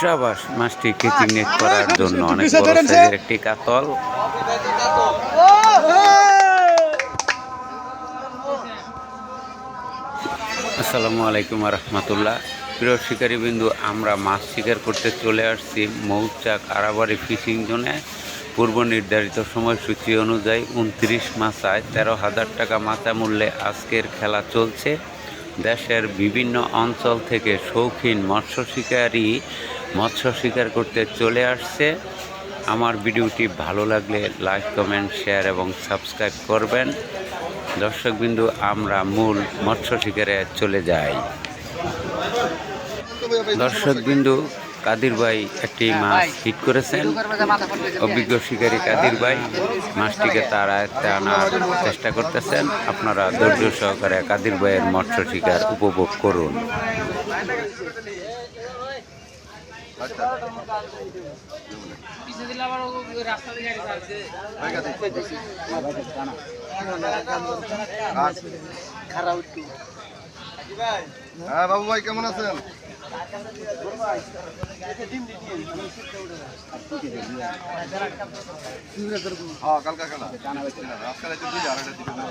সাবাস মাছটি কেচিং নেট করার জন্য অনেক বড় সাইজের একটি কাতল। আসসালামু আলাইকুম রহমতুল্লাহ প্রিয় শিকারী বিন্দু আমরা মাছ শিকার করতে চলে আসছি মৌচাক আরাবাড়ি ফিশিং জোনে। পূর্ব নির্ধারিত সময়সূচি অনুযায়ী উনত্রিশ মাসায় তেরো হাজার টাকা মাথা মূল্যে আজকের খেলা চলছে। দেশের বিভিন্ন অঞ্চল থেকে শৌখিন মৎস্য শিকারী মৎস্য শিকার করতে চলে আসছে। আমার ভিডিওটি ভালো লাগলে লাইক, কমেন্ট, শেয়ার এবং সাবস্ক্রাইব করবেন। দর্শকবিন্দু, আমরা মূল মৎস্য শিকারে চলে যাই। দর্শকবিন্দু, কাদির ভাই একটি মাছ হিট করেছেন। অভিজ্ঞ শিকারী কাদির ভাই মাছটিকে তার আয়ত্তে আনার চেষ্টা করতেছেন। আপনারা ধৈর্য সহকারে কাদির ভাইয়ের মৎস্য শিকার উপভোগ করুন। হ্যাঁ বাবু ভাই কেমন আছেন? হ্যাঁ কালকা খেলা। আজকাল একটু দুই আড়াইটা দিকে যাও।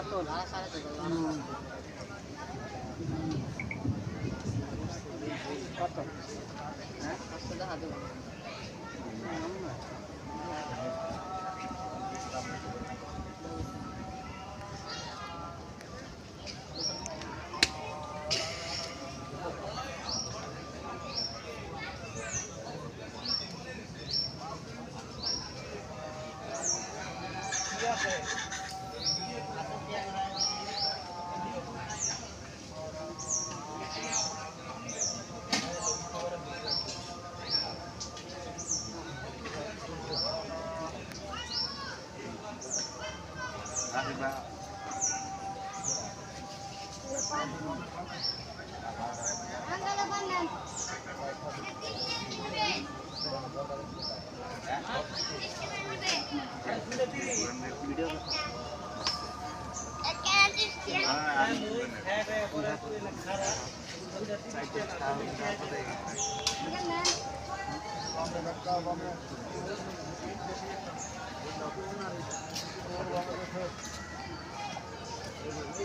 কত হ্যাঁ পাঁচশো টাকা দেবো Gracias.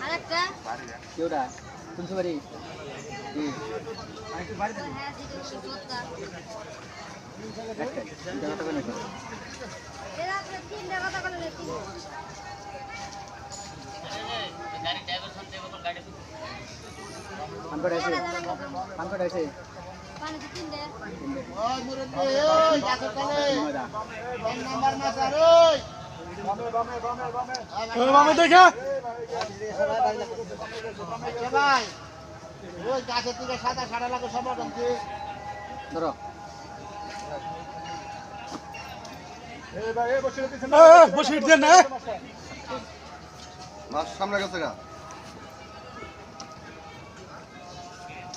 আরেকটা কেউটা কোন বাড়ি হ্যাঁ দিদি সুযোগটা এরা আপনার তিনটা কথা বলে তিন আনকট আছে আনকট আছে পানি ধরো। মাছ সামনে গেছে গা।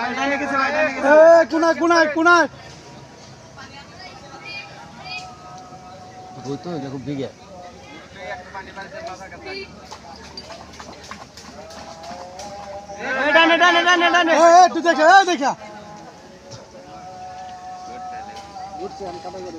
এ কোনায় কোনায় কোনায় ভূত তো দেখো বিগে ডানে ডানে ডানে ডানে এ এ, তুই দেখে এ দেখা ঘুরছে আমি কাটা করি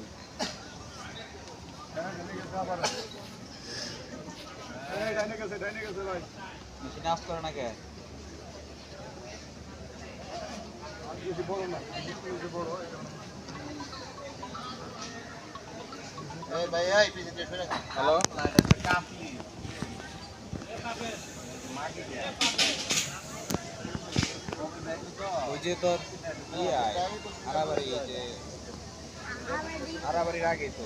বেশি বড় না, বেশি বড়, এটা হ্যালো ওই যে তোর ইয়ে আয়? আরাবাড়ি এই যে আরাবাড়ির আগে তো।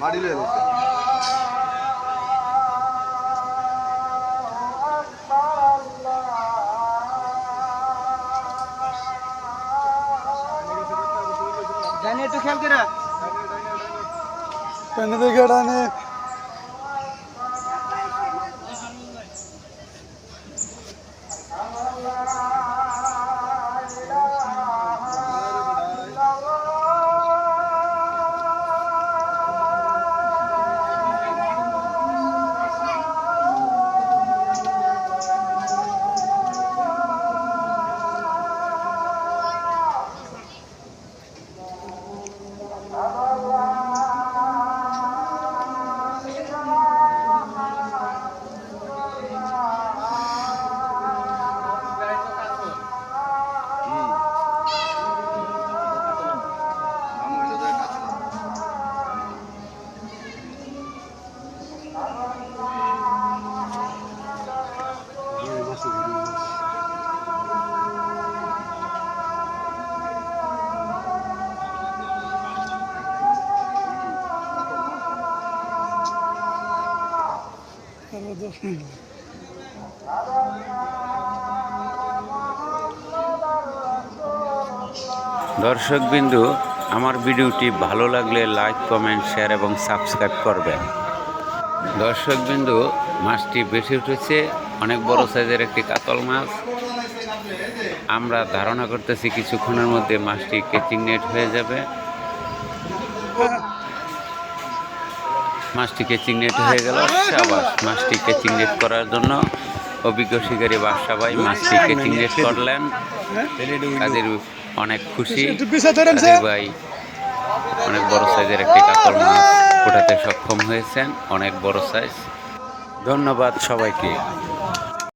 মাটি লয়ে গেছে। জানি একটু খেয়াল করে দেখো ডাইনে হুম। মিনিট দর্শকবিন্দু আমার ভিডিওটি ভালো লাগলে লাইক কমেন্ট শেয়ার এবং সাবস্ক্রাইব করবেন। দর্শকবিন্দু মাছটি বেশি উঠেছে, অনেক বড় সাইজের একটি কাতল মাছ। আমরা ধারণা করতেছি কিছুক্ষণের মধ্যে মাছটি কেচিং নেট হয়ে যাবে। মাছটি চিংড়েট হয়ে গেল। সাবাস মাছটিকে চিংড়েট করার জন্য অভিজ্ঞ শিকারী বাদশা ভাই মাছটিকে চিংড়েট করলেন। তাদের অনেক খুশি। ভাই অনেক বড় সাইজের একটি কাতল মাছ ওঠাতে সক্ষম হয়েছেন। অনেক বড় সাইজ। ধন্যবাদ সবাইকে।